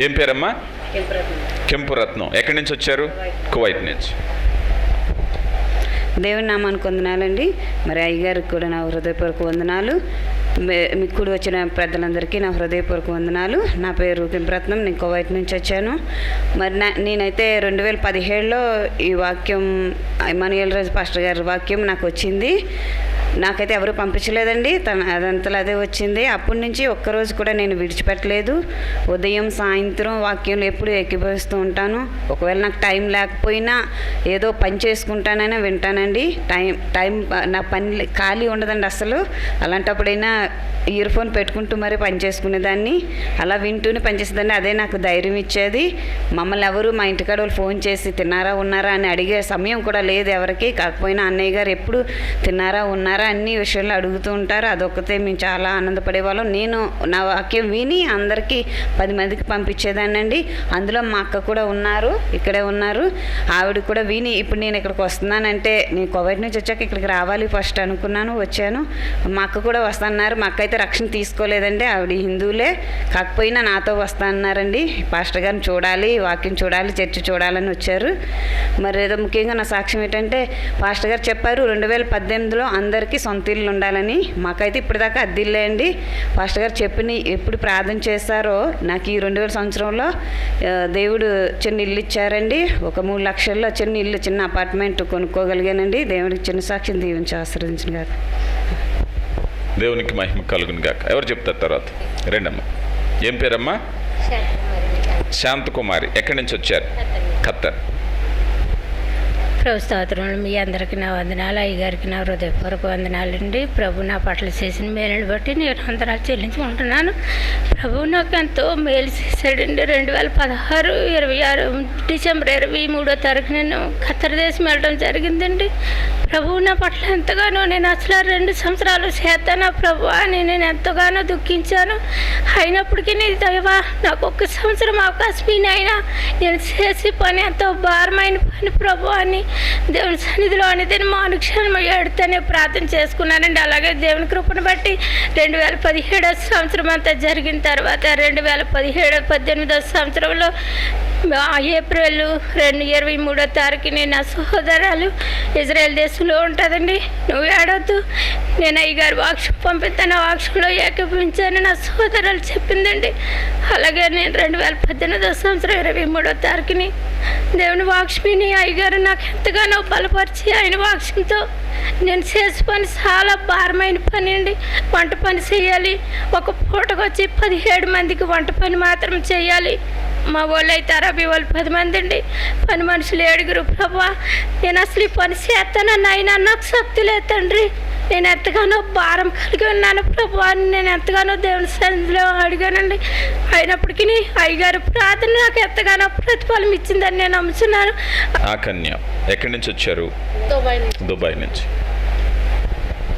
ఏం పేరమ్మా? కెంపు రత్నం ఎక్కడి నుంచి వచ్చారు? కువైట్. నుంచి. దేవుని నామానికి వందనాలండి. మరి అయ్యగారికి కూడా నా హృదయపూర్వక వందనాలు. మీకు కూడా వచ్చిన పెద్దలందరికీ నా హృదయపూర్వక వందనాలు. నా పేరు కెంప్రత్నం. నేను కువైట్ నుంచి వచ్చాను. మరి నా నేనైతే రెండు వేల పదిహేడులో ఈ వాక్యం ఇమానుయల్ రాజు పాస్టర్ గారి వాక్యం నాకు వచ్చింది. నాకైతే ఎవరు పంపించలేదండి. తన అదంతలో అదే వచ్చింది. అప్పటి నుంచి ఒక్కరోజు కూడా నేను విడిచిపెట్టలేదు. ఉదయం సాయంత్రం వాక్యం ఎప్పుడు ఎక్కిపోస్తూ ఉంటాను. ఒకవేళ నాకు టైం లేకపోయినా ఏదో పని చేసుకుంటానైనా వింటానండి. టైం టైం నా పని ఖాళీ ఉండదండి అసలు. అలాంటప్పుడైనా ఇయర్ ఫోన్ పెట్టుకుంటూ మరీ పని చేసుకునేదాన్ని. అలా వింటూనే పనిచేసేదాన్ని అదే నాకు ధైర్యం ఇచ్చేది. మమ్మల్ని ఎవరు మా ఇంటికాడ వాళ్ళు ఫోన్ చేసి తిన్నారా ఉన్నారా అని అడిగే సమయం కూడా లేదు ఎవరికి. కాకపోయినా అన్నయ్య గారు ఎప్పుడు తిన్నారా ఉన్నారా అన్ని విషయాలు అడుగుతూ ఉంటారు. అదొక్కతే మేము చాలా ఆనందపడేవాళ్ళం. నేను నా వాక్యం విని అందరికీ పది మందికి పంపించేదానండి అందులో మా అక్క కూడా ఉన్నారు ఇక్కడే ఉన్నారు. ఆవిడ కూడా విని ఇప్పుడు నేను ఇక్కడికి వస్తున్నానంటే నేను కోవిడ్ నుంచి వచ్చాక ఇక్కడికి రావాలి ఫస్ట్ అనుకున్నాను వచ్చాను. మా అక్క కూడా వస్తాన్నారు మా అక్క అయితే రక్షణ తీసుకోలేదండి. ఆవిడ హిందువులే. కాకపోయినా నాతో వస్తా అన్నారండి పాస్టర్ గారిని చూడాలి వాక్యం చూడాలి చర్చి చూడాలని వచ్చారు. మరి ఏదో ముఖ్యంగా నా సాక్ష్యం ఏంటంటే పాస్టర్ గారు చెప్పారు రెండు వేల పద్దెనిమిదిలో అందరికీ సొంత ఇల్లు ఉండాలని మాకైతే ఇప్పటిదాకా అద్దిల్లే అండి. పాస్టర్ గారు చెప్పిన ఎప్పుడు ప్రార్థన చేశారో నాకు ఈ రెండు వేల సంవత్సరంలో దేవుడు చిన్న ఇల్లు ఇచ్చారండి. ఒక మూడు లక్షల్లో చిన్న ఇల్లు చిన్న అపార్ట్మెంట్ కొనుక్కోగలిగానండి. దేవుడికి చిన్న సాక్ష్యం దీవించి ఆశ్రదించిన గారు. దేవునికి మహిమ కలుగును గాక. ఎవరు చెప్తారు తర్వాత? రెండమ్మా. ఏం పేరమ్మా? శాంతకుమారి. ఎక్కడి నుంచి వచ్చారు? ఖత్తర్ ప్రభు స్తోత్రములు మీ అందరికీ నా వందనాలు అయ్యగారికి నా హృదయపూర్వక వందనాలండి ప్రభు నా పట్ల చేసిన మేలుని బట్టి నేను వందనాలు చెల్లించుకుంటున్నాను. ప్రభు నాకు ఎంతో మేలు చేశాడండి. రెండు వేల పదహారు ఇరవై ఆరు డిసెంబర్ ఇరవై మూడో తారీఖు నేను ఖత్తర్ దేశం వెళ్ళడం జరిగిందండి. ప్రభు నా పట్ల ఎంతగానో నేను అసలు రెండు సంవత్సరాలు చేస్తానా ప్రభు అని నేను ఎంతగానో దుఃఖించాను. అయినప్పటికీ నీ దైవ నాకు ఒక్క సంవత్సరం అవకాశం అయినా నేను చేసే పని ఎంతో భారమైన పని ప్రభు అని దేవుని సన్నిధిలో అనేది మా అనుక్షణం ఏడుతూనే ప్రార్థన చేసుకున్నానండి. అలాగే దేవుని కృపను బట్టి రెండు వేల పదిహేడో సంవత్సరం అంతా జరిగిన తర్వాత రెండు వేల పదిహేడు పద్దెనిమిదో సంవత్సరంలో ఏప్రిల్ రెండు ఇరవై మూడో తారీఖుని నా సహోదరాలు ఇజ్రాయెల్ దేశంలో ఉంటుందండి. నువ్వు ఏడవద్దు. నేను అయ్యగారు వాక్షం పంపిస్తాను. వాక్షంలో ఏకీపించాను నా సహోదరాలు చెప్పిందండి. అలాగే నేను రెండు వేల పద్దెనిమిదో సంవత్సరం ఇరవై మూడో తారీఖుని దేవుని వాక్ష్మిని అయ్యగారు నాకు ఎంతగానో బలపరిచి ఆయన వాక్ష్యంతో నేను చేసే పని చాలా భారమైన పని అండి. వంట పని చేయాలి. ఒక పూటకు వచ్చి పదిహేడు మందికి వంట పని మాత్రం చేయాలి. మా వాళ్ళు అయితే అరవై వాళ్ళు పది మంది అండి పని మనుషులు ఏడుగురు. ప్రభా నేను అసలు ఈ పని చేస్తానని ఆయన నాకు శక్తి లేదు తండ్రి. నేను ఎంతగానో భారం కలిగి ఉన్నాను ప్రభు అని నేను ఎంతగానో దేవుని సన్నిధిలో అడిగానండి. అయినప్పటికీ అయ్యగారు ప్రార్థన నాకు ఎంతగానో ప్రతిఫలం ఇచ్చిందని నేను నమ్ముతున్నాను ఆ కన్య ఎక్కడి నుంచి వచ్చారు? దుబాయ్ నుంచి.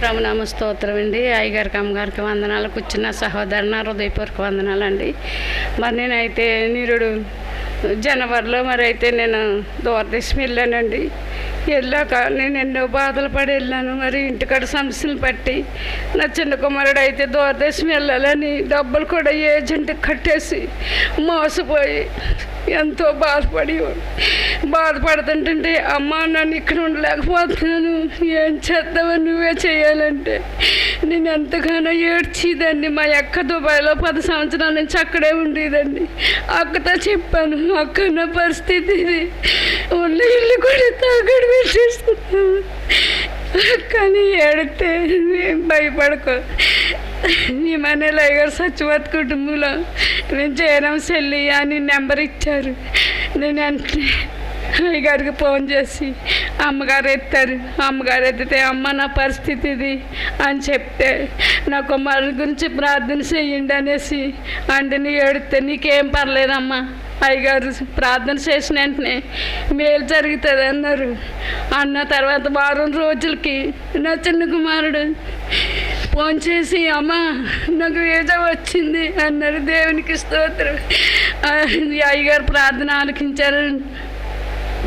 ప్రభునామ స్తోత్రం అండి. అయ్యగారికి అమ్మగారికి వందనాలు. కూర్చున్న సహోదరున హృదయపూర్వక వందనాలండి. మరి నేనైతే నిరుడు జనవరిలో మరి అయితే నేను దూరదేశం వెళ్ళానండి. వెళ్ళాక నేను ఎన్నో బాధలు పడి వెళ్ళాను. మరి ఇంటికాడ సమస్యలు పట్టి నా చిన్న కుమారుడు అయితే దూరదేశం వెళ్ళాలని డబ్బులు కూడా ఏజెంట్కి కట్టేసి మోసపోయి ఎంతో బాధపడి బాధపడుతుంటే అమ్మ నన్ను ఇక్కడ ఉండలేకపోతున్నాను. ఏం చేద్దామని నువ్వే చేయాలంటే. నేను ఎంతగానో ఏడ్చిదండి మా అక్క దుబాయ్లో పది సంవత్సరాల నుంచి అక్కడే ఉండేదండి అక్కతో చెప్పాను అక్క నా పరిస్థితి ఇది. ఉన్న ఇల్లు కూడా తాగడి పెట్టేసుకున్నాను కానీ ఏడితే ఏం భయపడకో. ఈ మనలో గారు సత్యవత్ కుటుంబంలో. నేను జయరాం చెల్లి అని నెంబర్ ఇచ్చారు. నేను అంటే అయ్యగారికి ఫోన్ చేసి అమ్మగారు ఎత్తారు అమ్మగారు ఎత్తితే అమ్మ నా పరిస్థితి ఇది అని చెప్తే నా కుమారుని గురించి ప్రార్థన చెయ్యండి అనేసి అంటే ఏడితే నీకేం పర్లేదమ్మా అయ్యగారు ప్రార్థన చేసిన వెంటనే మేలు జరుగుతుంది అన్నారు. అన్న తర్వాత వారం రోజులకి నా చిన్న కుమారుడు ఫోన్ చేసి అమ్మ నాకు ఏదో వచ్చింది అన్నారు దేవునికి స్తోత్రం. అయ్యగారు ప్రార్థన ఆలకించారు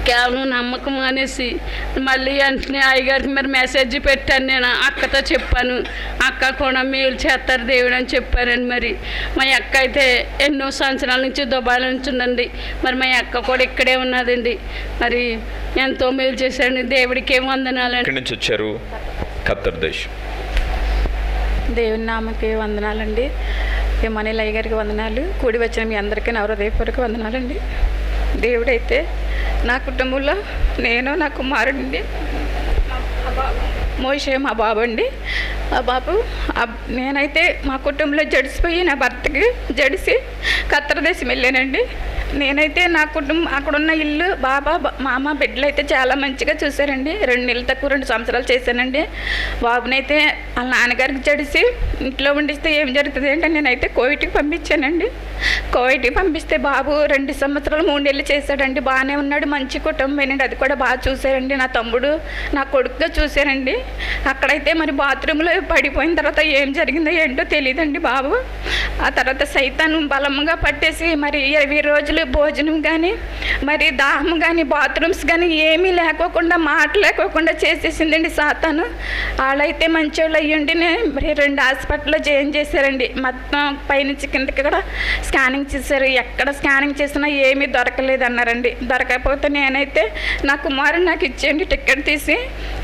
కేవలం నమ్మకం అనేసి మళ్ళీ వెంటనే అయ్యగారికి మరి మెసేజ్ పెట్టాను నేను. అక్కతో చెప్పాను. అక్క కూడా మేలు చేస్తారు దేవుడు అని చెప్పారండి మరి. మా అక్క అయితే ఎన్నో సంవత్సరాల నుంచి దుబాయ్ నుంచి ఉందండి మరి మా అక్క కూడా ఇక్కడే ఉన్నదండి. మరి ఎంతో మేలు చేశారండి. దేవుడికి ఏం వందనాలండి నుంచి వచ్చారు? ఖత్తర్ దేశం. దేవుని నామకి వందనాలండి. మనీల అయ్య గారికి వందనాలు. కూడి వచ్చిన మీ అందరికీ నా హృదయపూర్వక వందనాలండి. దేవుడైతే నా కుటుంబంలో నేను నా కుమారుడిని మోషే మా బాబు అండి మా బాబు నేనైతే మా కుటుంబంలో జడిసిపోయి నా భర్తకి జడిసి కత్తర దేశం వెళ్ళానండి. నేనైతే నా కుటుంబం అక్కడున్న ఇల్లు బాబా మామ బిడ్డలు అయితే చాలా మంచిగా చూశారండి. రెండు నెలలు తక్కువ రెండు సంవత్సరాలు చేశానండి. బాబునైతే వాళ్ళ నాన్నగారికి జడిసి ఇంట్లో ఉండిస్తే ఏం జరుగుతుంది అంటే నేనైతే కోవిడ్కి పంపించానండి. కోవిడ్కి పంపిస్తే బాబు రెండు సంవత్సరాలు మూడు నెలలు చేశాడండి. బాగానే ఉన్నాడు మంచి కుటుంబమేనండి. అది కూడా బాగా చూశారండి. నా తమ్ముడు నా కొడుకుగా చూశారండి. అక్కడైతే మరి బాత్రూంలో పడిపోయిన తర్వాత ఏం జరిగిందో ఏంటో తెలియదండి బాబు. ఆ తర్వాత సైతాను బలంగా పట్టేసి మరి ఇరవై రోజులు భోజనం కానీ మరి దాహం కానీ బాత్రూమ్స్ కానీ ఏమీ లేకోకుండా మాట లేకోకుండా చేసేసిందండి సాతాను. వాళ్ళైతే మంచోళ్ళు అయ్యుండినే మరి రెండు హాస్పిటల్లో జాయిన్ చేశారండి. మొత్తం పైనుంచి కిందకి కూడా స్కానింగ్ చేశారు. ఎక్కడ స్కానింగ్ చేసినా ఏమీ దొరకలేదు అన్నారండి దొరకకపోతే నేనైతే నా కుమారుడు నాకు ఇచ్చేయండి టికెట్ తీసి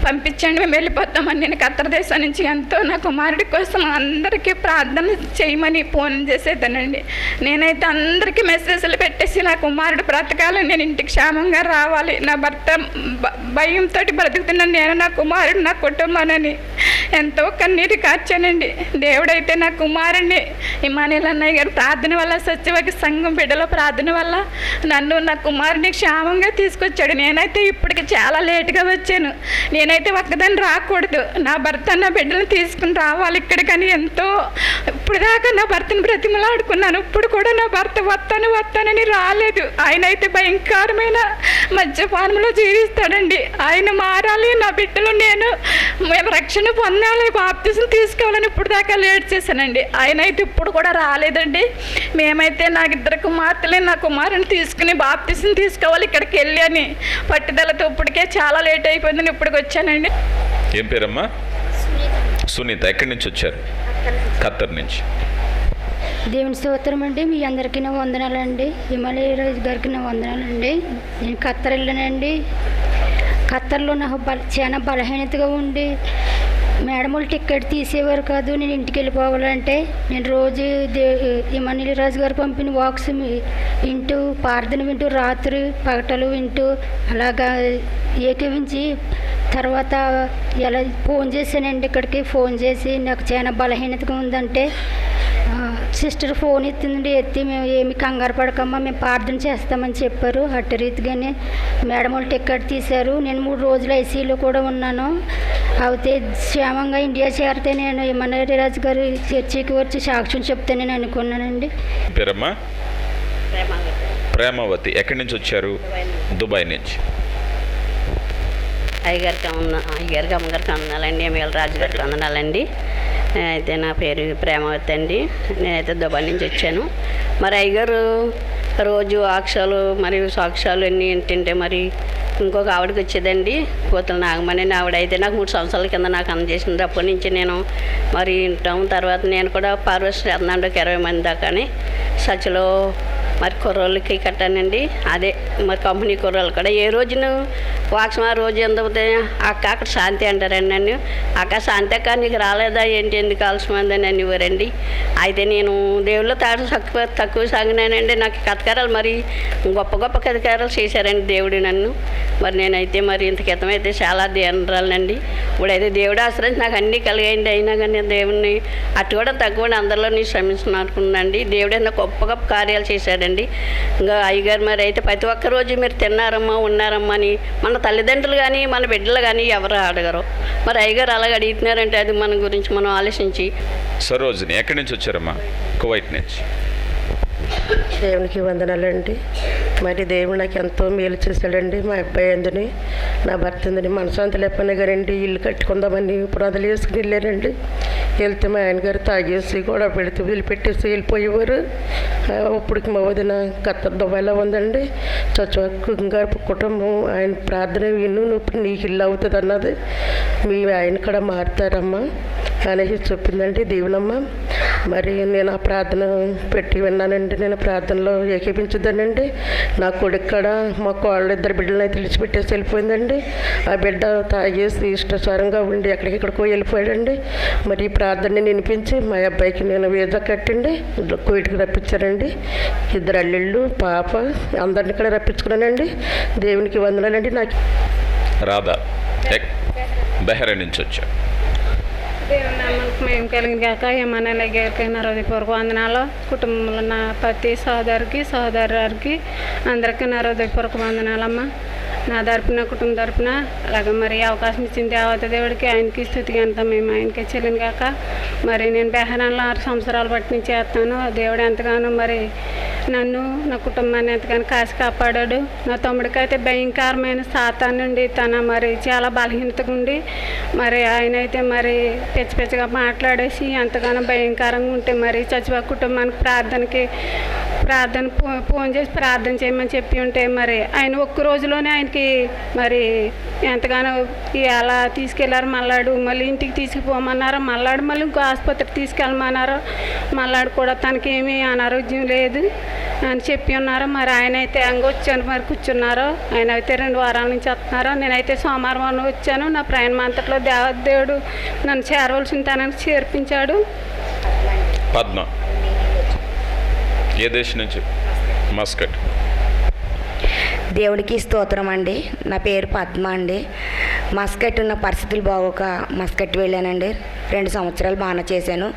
పంపించండి మేము వెళ్ళి వెళ్ళిపోతామని నేను కత్తర దేశం నుంచి ఎంతో నా కుమారుడి కోసం అందరికీ ప్రార్థన చేయమని ఫోన్ చేసేదానండి. నేనైతే అందరికీ మెసేజ్లు పెట్టేసి నా కుమారుడు బ్రతకాలి నేను ఇంటికి క్షేమంగా రావాలి. నా భర్త భయంతో బ్రతుకుతున్నాను నేను నా కుమారుడు నా కుటుంబానని ఎంతో కన్నీరు కార్చానండి. దేవుడైతే నా కుమారుడిని ఇమానేల్ అన్నయ్య గారు ప్రార్థన వల్ల సత్యవాకి సంఘం బిడ్డల ప్రార్థన వల్ల నన్ను నా కుమారుని క్షేమంగా తీసుకొచ్చాడు. నేనైతే ఇప్పటికి చాలా లేటుగా వచ్చాను. నేనైతే ఒక్కదాన్ని రాకూడదు. నా భర్త నా బిడ్డలు తీసుకుని రావాలి ఇక్కడికని ఎంతో. ఇప్పుడు దాకా నా భర్తను బ్రతిమలాడుకున్నాను. ఇప్పుడు కూడా నా భర్త వస్తాను వస్తానని రాలేదు. ఆయన అయితే భయంకరమైన మద్యపానంలో జీవిస్తాడండి. ఆయన మారాలి నా బిడ్డలు నేను మేము రక్షణ పొందాలి బాప్తిసం తీసుకోవాలని ఇప్పుడు దాకా లేట్ చేశానండి. ఆయన అయితే ఇప్పుడు కూడా రాలేదండి. మేమైతే నాకు ఇద్దరు కుమార్తెలే నా కుమారుని తీసుకుని బాప్తిసం తీసుకోవాలి ఇక్కడికి వెళ్ళి అని పట్టుదలతో ఇప్పటికే చాలా లేట్ అయిపోయిందని ఇప్పటికి వచ్చానండి. ఏం పేరమ్మా? సునీత. ఎక్కడి నుంచి వచ్చారు? ఖత్తర్ నుంచి. దేవుని స్తోత్రం అండి. మీ అందరికీ నా వందనాలండి. హిమాలయ రాజు గారికి నా వందనాలండి. నేను ఖత్తర్ వెళ్ళానండి. ఖత్తర్లో నాకు బల చాలా బలహీనతగా ఉండి మేడములు టికెట్ తీసేవారు కాదు నేను ఇంటికి వెళ్ళిపోవాలంటే నేను రోజు దే రాజు గారు పంపిన వాక్స్ వింటూ ప్రార్థన వింటూ రాత్రి పగటలు వింటూ అలాగా ఏకీవించి తర్వాత ఎలా ఫోన్ చేశానండి ఇక్కడికి ఫోన్ చేసి నాకు చాలా బలహీనతగా ఉందంటే సిస్టర్ ఫోన్ ఎత్తిందండి. ఎత్తి మేము ఏమి కంగారు పడకమ్మా మేము ప్రార్థన చేస్తామని చెప్పారు. అట్టి రీతిగానే మేడం వాళ్ళు టికెట్ తీశారు. నేను మూడు రోజులు ఐసీలో కూడా ఉన్నాను. అయితే క్షేమంగా ఇండియా చేరితే నేను యమనరి రాజు గారు చర్చికి వచ్చి సాక్ష్యం చెప్తానని అనుకున్నానండి. పేరమ్మా? ప్రేమావతి. ఎక్కడి నుంచి వచ్చారు? దుబాయ్ నుంచి. అయ్యగారికి ఉన్న అయ్యగారికి అమ్మగారికి వందనాలండి ఎమ్మెల్యే రాజు గారికి అయితే నా పేరు ప్రేమవతి అండి. నేనైతే దుబాయ్ నుంచి వచ్చాను. మరి అయ్యగారు రోజు ఆక్షాలు మరియు సాక్ష్యాలు అన్నీ ఏంటంటే మరి ఇంకొక ఆవిడకి వచ్చేదండి. కూతురు నాగమణి ఆవిడ అయితే నాకు మూడు సంవత్సరాల కింద నాకు అందజేసింది. అప్పటి నుంచి నేను మరి ఇంటాం తర్వాత నేను కూడా పార్వస్ చేస్తున్నాడు ఇరవై మంది దాకాని సచిలో మరి కుర్రోళ్ళకి కట్టానండి. అదే మరి కంపెనీ కుర్రోళ్ళు కూడా. ఏ రోజున? వాక్సం ఆ రోజు ఎంత అవుతాయి అక్క అక్కడ శాంతి అంటారండి నన్ను. అక్క శాంతి అక్క నీకు రాలేదా? ఏంటి? ఎందుకు అలసమంది నన్ను అనేవారండి అయితే నేను దేవుళ్ళు తాడు తక్కువ తక్కువ సాగినానండి. నాకు కథకారాలు మరి గొప్ప గొప్ప కథకారాలు చేశారండి దేవుడు నన్ను. మరి నేనైతే మరి ఇంత క్రితం అయితే చాలా ధ్యానరాలండి ఇప్పుడైతే దేవుడు ఆశ్రయించి నాకు అన్నీ కలిగాయండి అయినా కానీ దేవుడిని అటు కూడా తక్కువ అందరిలో నీ శ్రమిస్తున్నానుకున్నాండి దేవుడైనా గొప్ప గొప్ప కార్యాలు చేశాడండి. ఇంకా అయ్యగారు మరి అయితే ప్రతి ఒక్క రోజు మీరు తిన్నారమ్మా ఉన్నారమ్మా అని మన తల్లిదండ్రులు కానీ మన బిడ్డలు కానీ ఎవరు అడగరు. మరి అయ్యగారు అలాగ అడుగుతున్నారంటే అది మన గురించి మనం ఆలోచించి సరోజిని ఎక్కడి నుంచి వచ్చారమ్మా? కువైట్ నుంచి. దేవునికి వందనాలండి. మరి దేవుడు నాకు ఎంతో మేలు చేశాడండి. మా అబ్బాయి అందుని నా భర్త అందుని మనసంత లేపన్న గారండి ఇల్లు కట్టుకుందామని పునాదులు వేసుకుని వెళ్ళారండి వెళ్తే మా ఆయన గారు తాగేసి కూడా పెడితే వదిలిపెట్టేసి వెళ్ళిపోయేవారు. ఇప్పటికి మా వదిన కత్త దుబాయ్లో ఉందండి? చచ్చ కుటుంబం ఆయన ప్రార్థన విను నువ్వు నీకు ఇల్లు అవుతుంది అన్నది. మీ ఆయన కూడా మారుతారమ్మా. అనేసి చెప్పిందండి దీవెనమ్మ మరి నేను ఆ ప్రార్థన పెట్టి విన్నానండి నేను ప్రార్థనలో ఏకీపించుదానండి నా కొడుక్కడ మా కోళ్ళ ఇద్దరు బిడ్డలని తెలిసిపెట్టేసి వెళ్ళిపోయిందండి. ఆ బిడ్డ తాగేసి ఇష్టసారంగా ఉండి ఎక్కడికెక్కడికో వెళ్ళిపోయాడండి. మరి ఈ ప్రార్థనని వినిపించి మా అబ్బాయికి నేను వీజా కట్టండి కోయిటికి రప్పించారండి ఇద్దరు అల్లుళ్ళు పాప అందరిని కూడా రప్పించుకున్నానండి. దేవునికి వందనాలండి నాకు రాధా ఎక్- నుంచి వచ్చా మేము కలిగిన కాక ఏమన్నా గారికి నా హృదయపూర్వక వందనాలు కుటుంబంలో ఉన్న ప్రతి సోదరికి సోదరుకి అందరికీ నా హృదయపూర్వక వందనాలమ్మా. నా తరపున కుటుంబ తరపున అలాగే మరి అవకాశం ఇచ్చిన దేవత దేవుడికి ఆయనకి స్థుతిగా అంతా మేము ఆయనకి చెల్లిన కాక మరి నేను బెహరాన్లో ఆరు సంవత్సరాలు బట్టి నుంచి చేస్తాను. దేవుడు ఎంతగానో మరి నన్ను నా కుటుంబాన్ని ఎంతగానో కాసి కాపాడాడు. నా తమ్ముడికైతే భయంకరమైన సాతా నుండి తన మరి చాలా బలహీనతగా ఉండి మరి ఆయన అయితే మరి పిచ్చి పిచ్చిగా మాట్లాడేసి ఎంతగానో భయంకరంగా ఉంటే మరి చచ్చిపో కుటుంబానికి ప్రార్థనకి ప్రార్థన ఫోన్ చేసి ప్రార్థన చేయమని చెప్పి ఉంటే మరి ఆయన ఒక్క రోజులోనే ఆయనకి మరి ఎంతగానో ఎలా తీసుకెళ్ళారు మల్లాడు మళ్ళీ ఇంటికి తీసుకుపోమన్నారు మల్లాడు మళ్ళీ ఇంకో ఆసుపత్రికి తీసుకెళ్ళమన్నారు మల్లాడు కూడా తనకేమీ అనారోగ్యం లేదు అని చెప్పి ఉన్నారు మరి ఆయన అయితే అంగ వచ్చాను మరి కూర్చున్నారు ఆయన అయితే రెండు వారాల నుంచి వస్తున్నారు నేనైతే సోమవారం వచ్చాను నా ప్రయాణం అంతట్లో దేవదేవుడు నన్ను చేరవలసిన తనని చేర్పించాడు. పద్మ. ఏ దేశం నుంచి? మస్కట్. దేవుడికి స్తోత్రం అండి. నా పేరు పద్మ అండి. మస్కట్ ఉన్న పరిస్థితులు బాగోక మస్కట్ వెళ్ళానండి. రెండు సంవత్సరాలు బాగానే చేశాను.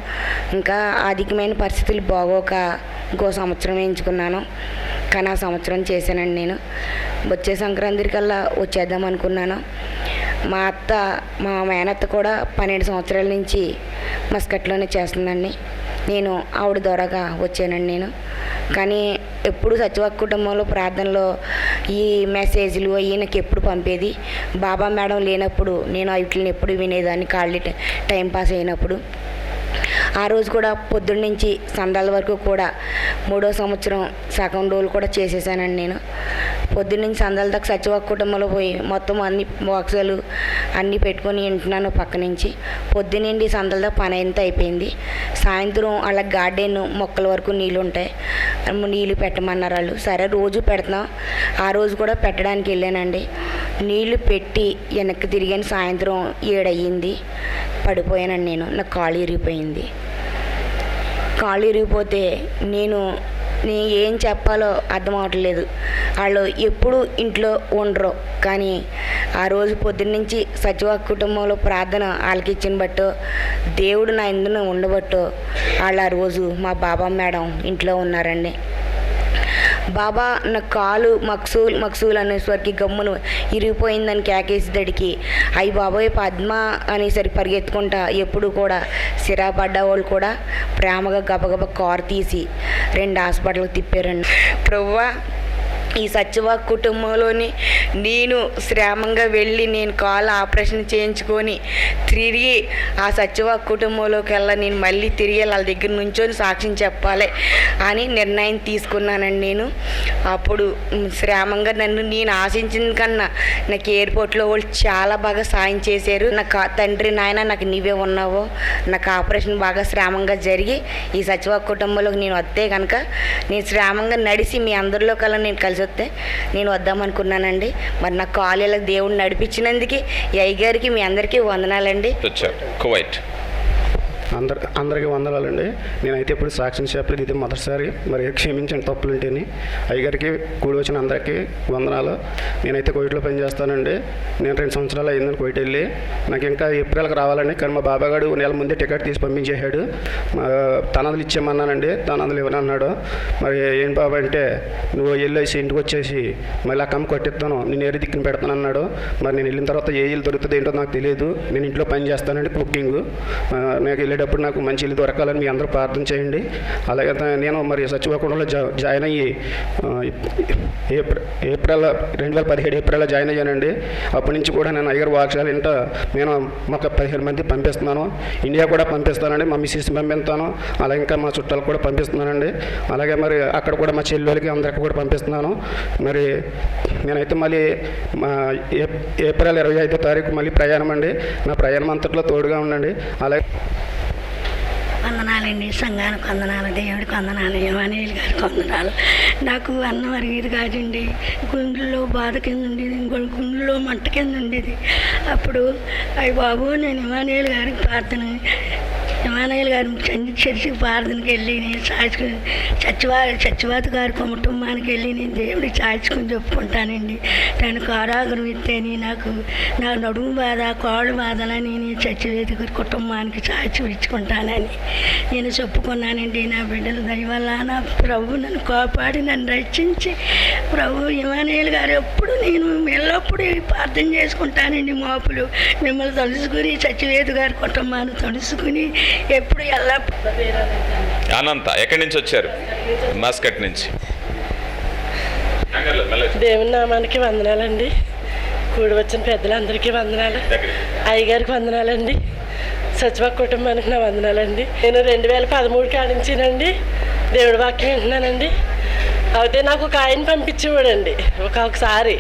ఇంకా అధికమైన పరిస్థితులు బాగోక ఇంకో సంవత్సరం ఎంచుకున్నాను కానీ ఆ సంవత్సరం చేశానండి నేను. వచ్చే సంక్రాంతి కల్లా వచ్చేద్దాం అనుకున్నాను. మా అత్త మా మేనత్త కూడా పన్నెండు సంవత్సరాల నుంచి మస్కట్లోనే చేస్తుందండి. నేను ఆవిడ ద్వారాగా వచ్చానండి నేను. కానీ ఎప్పుడు సచివ కుటుంబంలో ప్రార్థనలో ఈ మెసేజ్లు అవి నాకు ఎప్పుడు పంపేది? బాబా మేడం లేనప్పుడు నేను వీటిని ఎప్పుడు వినేదాన్ని? ఖాళీ టైం పాస్ అయినప్పుడు. ఆ రోజు కూడా పొద్దున్న నుంచి సందాల వరకు కూడా మూడో సంవత్సరం సగం రోజులు కూడా చేసేసానండి నేను. పొద్దున్న నుంచి సందాల దాకా సచివ కుటుంబంలో పోయి మొత్తం అన్ని బాక్సులు అన్నీ పెట్టుకొని వింటున్నాను పక్క నుంచి. పొద్దునండి సందల దాకా పని అంతా అయిపోయింది. సాయంత్రం అలా గార్డెన్ మొక్కల వరకు నీళ్ళు ఉంటాయి. నీళ్ళు పెట్టమన్నారు వాళ్ళు. సరే రోజు పెడతాం. ఆ రోజు కూడా పెట్టడానికి వెళ్ళానండి. నీళ్ళు పెట్టి వెనక్కి తిరిగాను. సాయంత్రం ఏడయ్యింది పడిపోయానండి నేను. నా కాళ్ళు ఇరిగిపోయింది. కాళ్ళు ఇరిగిపోతే నేను నేను ఏం చెప్పాలో అర్థం అవట్లేదు. వాళ్ళు ఎప్పుడు ఇంట్లో ఉండరు. కానీ ఆ రోజు పొద్దున్న నుంచి సచివ కుటుంబంలో ప్రార్థన వాళ్ళకి ఇచ్చిన బట్టో దేవుడు నా ఇందులో ఉండబట్టో వాళ్ళు ఆ రోజు మా బాబా మేడం ఇంట్లో ఉన్నారండి. బాబా నా కాలు మక్సూల్ మక్సూల్ అనేసరికి గమ్మును ఇరిగిపోయిందని దడికి అయ్యి బాబోయ్ పద్మ అనేసరికి పరిగెత్తుకుంటా ఎప్పుడు కూడా సిరా పడ్డ వాళ్ళు కూడా ప్రేమగా గబగబ కారు తీసి రెండు హాస్పిటల్కి తిప్పారండి. ప్రవ్వా ఈ సచివ కుటుంబంలోని నేను శ్రామంగా వెళ్ళి నేను కాలు ఆపరేషన్ చేయించుకొని తిరిగి ఆ సచివ కుటుంబంలోకి వెళ్ళా నేను మళ్ళీ తిరిగి వాళ్ళ దగ్గర నుంచొని సాక్ష్యం చెప్పాలి అని నిర్ణయం తీసుకున్నానండి నేను. అప్పుడు శ్రామంగా నన్ను నేను ఆశించిన కన్నా నాకు ఎయిర్పోర్ట్లో వాళ్ళు చాలా బాగా సాయం చేశారు. నాకు తండ్రి నాయన నాకు నీవే ఉన్నావో. నాకు ఆపరేషన్ బాగా శ్రామంగా జరిగి ఈ సచివ కుటుంబంలోకి నేను వస్తే కనుక నేను శ్రామంగా నడిచి మీ అందరిలో కల్లా నేను కలిసి వస్తే నేను వద్దామనుకున్నానండి. మరి నా కాలేజీలకు దేవుడు నడిపించినందుకు ఈ అయ్యగారికి మీ అందరికీ వందనాలండి. కువైట్. అందరి అందరికీ వందనాలండి. నేనైతే ఇప్పుడు సాక్ష్యం చెప్పలేదు. ఇది మొదటిసారి మరి క్షమించండి తప్పులుంటేని. అయ్యగారికి కూడి వచ్చిన అందరికీ వందనాలు. నేనైతే కోయిట్లో పనిచేస్తానండి నేను రెండు సంవత్సరాలు అయిందని కోయిట్ వెళ్ళి నాకు ఇంకా ఏప్రిల్కి రావాలండి కానీ మా బాబాగాడు నెల ముందే టికెట్ తీసి పంపించేశాడు. తనదులు ఇచ్చేయమన్నానండి. తనదులు ఇవ్వనన్నాడు. మరి ఏం బాబా అంటే నువ్వు వెళ్ళేసి ఇంటికి వచ్చేసి మళ్ళీ అక్కమ్మ కొట్టిస్తాను. నేను ఏరి దిక్కున పెడతాను అన్నాడు మరి నేను వెళ్ళిన తర్వాత ఏ ఇల్లు దొరుకుతుంది ఏంటో నాకు తెలియదు. నేను ఇంట్లో పని చేస్తానండి కుకింగ్. నాకు వెళ్ళేటప్పుడు వెళ్ళేటప్పుడు నాకు మంచి ఇల్లు దొరకాలని మీ అందరూ ప్రార్థన చేయండి. అలాగే నేను మరి సచివకుండంలో జా జాయిన్ అయ్యి ఏప్రిల్ ఏప్రిల్ రెండు వేల పదిహేడు ఏప్రిల్లో జాయిన్ అయ్యానండి. అప్పటి నుంచి కూడా నేను అయ్యగారు వాక్షాలు ఇంట నేను మాకు పదిహేను మంది పంపిస్తున్నాను. ఇండియా కూడా పంపిస్తానండి. మా మిస్సెస్ పంపిస్తాను. అలాగే ఇంకా మా చుట్టాలు కూడా పంపిస్తున్నానండి. అలాగే మరి అక్కడ కూడా మా చెల్లెలకి అందరికి కూడా పంపిస్తున్నాను. మరి నేనైతే మళ్ళీ మా ఏ- ఏప్రిల్ ఇరవై ఐదో తారీఖు మళ్ళీ ప్రయాణం అండి. నా ప్రయాణం అంతట్లో తోడుగా ఉండండి. అలాగే వందనాలండి. సంఘానికి వందనాలు దేవుడికి వందనాలు యువనీయులు గారికి వందనాలు. నాకు అన్నం అరిగేది కాదండి. గుండెల్లో బాధ కింద ఉండేది ఇంకో గుండెలో మంట కింద ఉండేది. అప్పుడు అయ్యి బాబు నేను ఇమానుయేల్ గారికి ప్రార్థన ఇమానుయేల్ గారు చండి చర్చికి ప్రార్థనకి వెళ్ళి నేను సాచుకుని సత్యవా సత్యవాత గారి కుటుంబానికి వెళ్ళి నేను దేవుడికి సాచుకుని చెప్పుకుంటానండి. తను కారాగరం ఇస్తేని నాకు నా నడుము బాధ కాళ్ళు బాధలని నేను సత్యవేది గారి కుటుంబానికి సాక్షి ఇచ్చుకుంటానని నేను చెప్పుకున్నానండి. నా బిడ్డల దయవల్ల నా ప్రభు నన్ను కాపాడి నన్ను రక్షించి ప్రభు ఇమానుయేల్ గారు ఎప్పుడు నేను ఎల్లప్పుడూ ప్రార్థన చేసుకుంటానండి. మాపులు మిమ్మల్ని తలుసుకుని సత్యవేది గారి కుటుంబాన్ని తలుసుకుని ఎప్పుడు అనంత ఎక్కడి నుంచి వచ్చారు? మాస్కట్ నుంచి. దేవుని నామానికి వందనాలండి. కూడి వచ్చిన పెద్దలందరికీ వందనాలు. అయ్యగారికి వందనాలండి. సచివ కుటుంబానికి నా వందనాలండి. నేను రెండు వేల పదమూడు కాడించానండి దేవుడి వాక్యం వింటున్నానండి. అయితే నాకు ఒక ఆయన పంపించేవాడండి. ఒక ఒకసారి.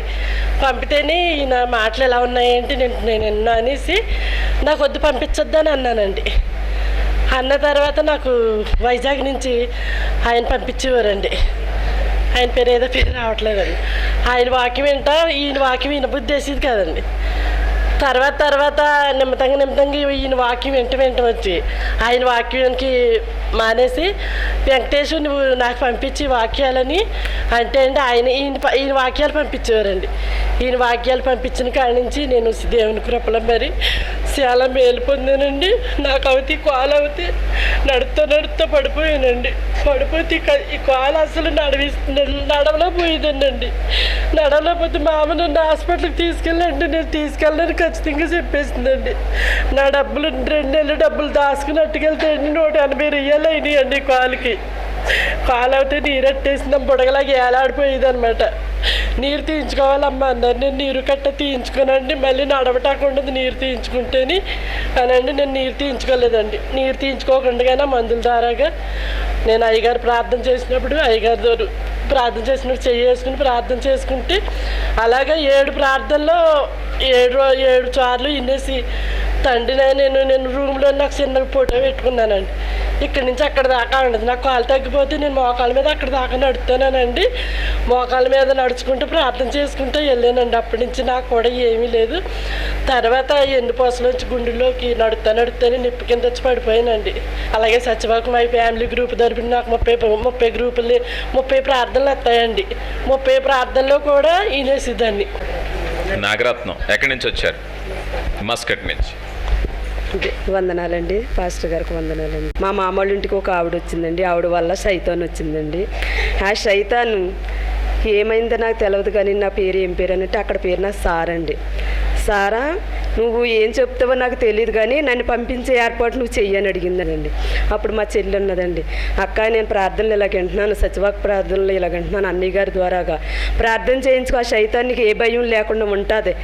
పంపితేనే ఈయన మాటలు ఎలా ఉన్నాయంటే నేను నేను ఎన్నో అనేసి నాకు వద్దు పంపించొద్దని అన్నానండి. అన్న తర్వాత నాకు వైజాగ్ నుంచి ఆయన పంపించేవారండి. ఆయన పేరు ఏదో పేరు రావట్లేదండి. ఆయన వాక్యం వింటా ఈయన వాక్యం వినబుద్ధేసేది కదండి. తర్వాత తర్వాత నిమ్మతంగా నిమ్మతంగా ఈయన వాక్యం వెంట వెంట వచ్చి ఆయన వాక్యానికి మానేసి వెంకటేశ్వర నువ్వు నాకు పంపించి వాక్యాలని అంటే అండి ఆయన ఈయన ఈయన వాక్యాలు పంపించేవారండి. ఈయన వాక్యాలు పంపించిన కాడి నుంచి నేను దేవుని కృపలో మరి చాలా మేలు పొందానండి నాకు అవుతాయి కాలు అవతి నడుతూ నడుతూ పడిపోయానండి. పడిపోతే ఈ కాలు అసలు నడివిస్తుంది నడవలో పోయిందండి నడవలేకపోతే మా అమ్మ నన్ను హాస్పిటల్కి తీసుకెళ్ళండి నేను తీసుకెళ్ళడానికి ఖచ్చితంగా చెప్పేసిందండి నా డబ్బులు రెండు నెలలు డబ్బులు దాచుకున్నట్టుకెళ్తే అండి నూట ఎనభై రియ్యాలు అయినాయండి కాలుకి. కాలు అవుతే నీరెట్టేసిందని బుడగలాగా ఏలాడిపోయేది అనమాట నీరు తీయించుకోవాలమ్మా. అన్నారు నేను నీరు కట్ట తీయించుకోనండి. మళ్ళీ నడవటాకుండా నీరు తీయించుకుంటేని. అనండి నేను నీరు తీయించుకోలేదండి. నీరు తీయించుకోకుండా మందుల ద్వారాగా నేను అయ్యగారు ప్రార్థన చేసినప్పుడు అయ్యగారు ప్రార్థన చేసినప్పుడు చెయ్యి వేసుకుని ప్రార్థన చేసుకుంటే అలాగే ఏడు ప్రార్థనలో ఏడు ఏడు సార్లు ఇన్నేసి తండ్రి నేను నేను రూమ్లో నాకు చిన్న ఫోటో పెట్టుకున్నానండి. ఇక్కడి నుంచి అక్కడ దాకా ఉండదు. నాకు కాలు తగ్గిపోతే నేను మోకాల మీద అక్కడ దాకా నడుస్తానండి మోకాళ్ళ మీద నడుచుకుంటూ ప్రార్థన చేసుకుంటూ వెళ్ళానండి. అప్పటి నుంచి నాకు కూడా ఏమీ లేదు. తర్వాత ఎన్ని నుంచి గుండెల్లోకి నడుతా నడుస్తానే నిప్పు కింద వచ్చి పడిపోయానండి. అలాగే సత్యవాకు మా ఫ్యామిలీ గ్రూప్ తరపున నాకు ముప్పై ముప్పై గ్రూపులు ముప్పై ప్రార్థనలు వస్తాయండి ముప్పై ప్రార్థనలో కూడా ఈనేసిద్దండి నాగరత్నం ఎక్కడి నుంచి వచ్చారు? మస్కట్ నుంచి. వందనాలండి పాస్టర్ గారికి వందనాలండి. మా మామూలు ఇంటికి ఒక ఆవిడ వచ్చిందండి ఆవిడ వల్ల సైతాన్ వచ్చిందండి. ఆ సైతాన్ ఏమైందో నాకు తెలియదు కానీ నా పేరు ఏం పేరు అంటే అక్కడ పేరు నా సార్ అండి సారా నువ్వు ఏం చెప్తావో నాకు తెలియదు కానీ నన్ను పంపించే ఏర్పాటు నువ్వు చెయ్యని అడిగిందనండి. అప్పుడు మా చెల్లి ఉన్నదండి అక్క నేను ప్రార్థనలు ఇలాగ వింటున్నాను సచివాక్ ప్రార్థనలు ఇలాగ వింటున్నాను అన్నయ్య గారి ద్వారాగా. ప్రార్థన చేయించుకో ఆ శైతానికి ఏ భయం లేకుండా ఉంటుంది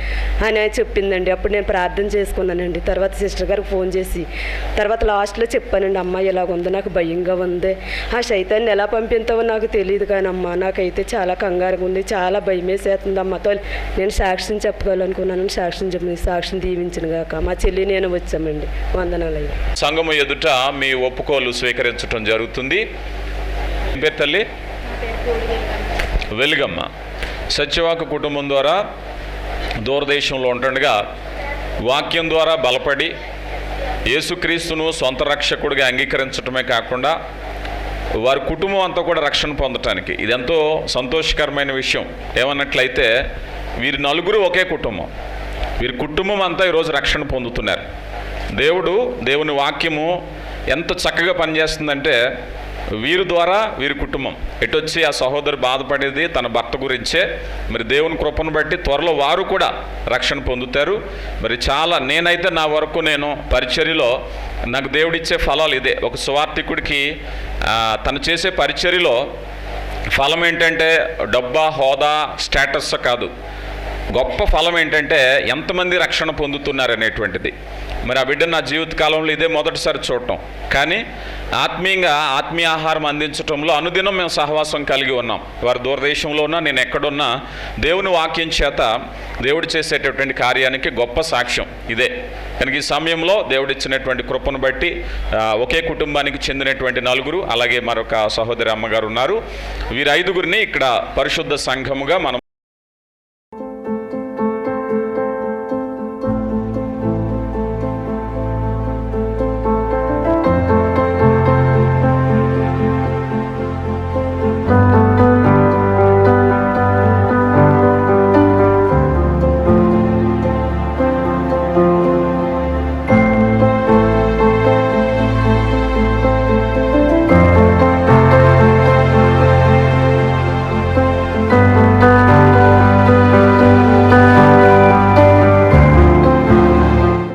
అని చెప్పిందండి. అప్పుడు నేను ప్రార్థన చేసుకున్నానండి. తర్వాత సిస్టర్ గారికి ఫోన్ చేసి తర్వాత లాస్ట్లో చెప్పానండి అమ్మ ఇలాగుంది నాకు భయంగా ఉంది. ఆ శైతాన్ని ఎలా పంపిస్తావో నాకు తెలియదు కానీ అమ్మ నాకైతే చాలా కంగారుగా ఉంది చాలా భయం వేసేస్తుంది అమ్మతో నేను సాక్ష్యం చెప్పగలనుకున్నాను సాక్ష్యం చెప్పింది సాక్ష్యం దీవించినగాక. మా చెల్లి నేను వచ్చామండి. వందనాలయ్య. సంఘము ఎదుట మీ ఒప్పుకోలు స్వీకరించడం జరుగుతుంది. పేరు తల్లి? వెలుగమ్మ. సత్యవాక కుటుంబం ద్వారా దూరదేశంలో ఉంటుండగా వాక్యం ద్వారా బలపడి యేసుక్రీస్తును సొంత రక్షకుడిగా అంగీకరించడమే కాకుండా వారి కుటుంబం అంతా కూడా రక్షణ పొందటానికి. ఇదెంతో సంతోషకరమైన విషయం. ఏమన్నట్లయితే వీరి నలుగురు ఒకే కుటుంబం. వీరి కుటుంబం అంతా ఈరోజు రక్షణ పొందుతున్నారు. దేవుడు దేవుని వాక్యము ఎంత చక్కగా పనిచేస్తుందంటే వీరి ద్వారా వీరి కుటుంబం. ఎటొచ్చి ఆ సహోదరు బాధపడేది తన భర్త గురించే మరి దేవుని కృపను బట్టి త్వరలో వారు కూడా రక్షణ పొందుతారు. మరి చాలా నేనైతే నా వరకు నేను పరిచర్యలో నాకు దేవుడిచ్చే ఫలాలు ఇదే. ఒక సువార్థికుడికి తను చేసే పరిచర్యలో ఫలం ఏంటంటే డబ్బా హోదా స్టేటస్ కాదు. గొప్ప ఫలం ఏంటంటే ఎంతమంది రక్షణ పొందుతున్నారు అనేటువంటిది మరి ఆ బిడ్డ నా జీవితకాలంలో ఇదే మొదటిసారి చూడటం. కానీ ఆత్మీయంగా ఆత్మీయ ఆహారం అందించడంలో అనుదినం మేము సహవాసం కలిగి ఉన్నాం. వారు దూరదేశంలో ఉన్నా నేను ఎక్కడున్నా దేవుని వాక్యం చేత దేవుడు చేసేటటువంటి కార్యానికి గొప్ప సాక్ష్యం ఇదే. కనుక ఈ సమయంలో దేవుడిచ్చినటువంటి కృపను బట్టి ఒకే కుటుంబానికి చెందినటువంటి నలుగురు అలాగే మరొక సహోదరి అమ్మగారు ఉన్నారు. వీరు ఐదుగురిని ఇక్కడ పరిశుద్ధ సంఘముగా మనం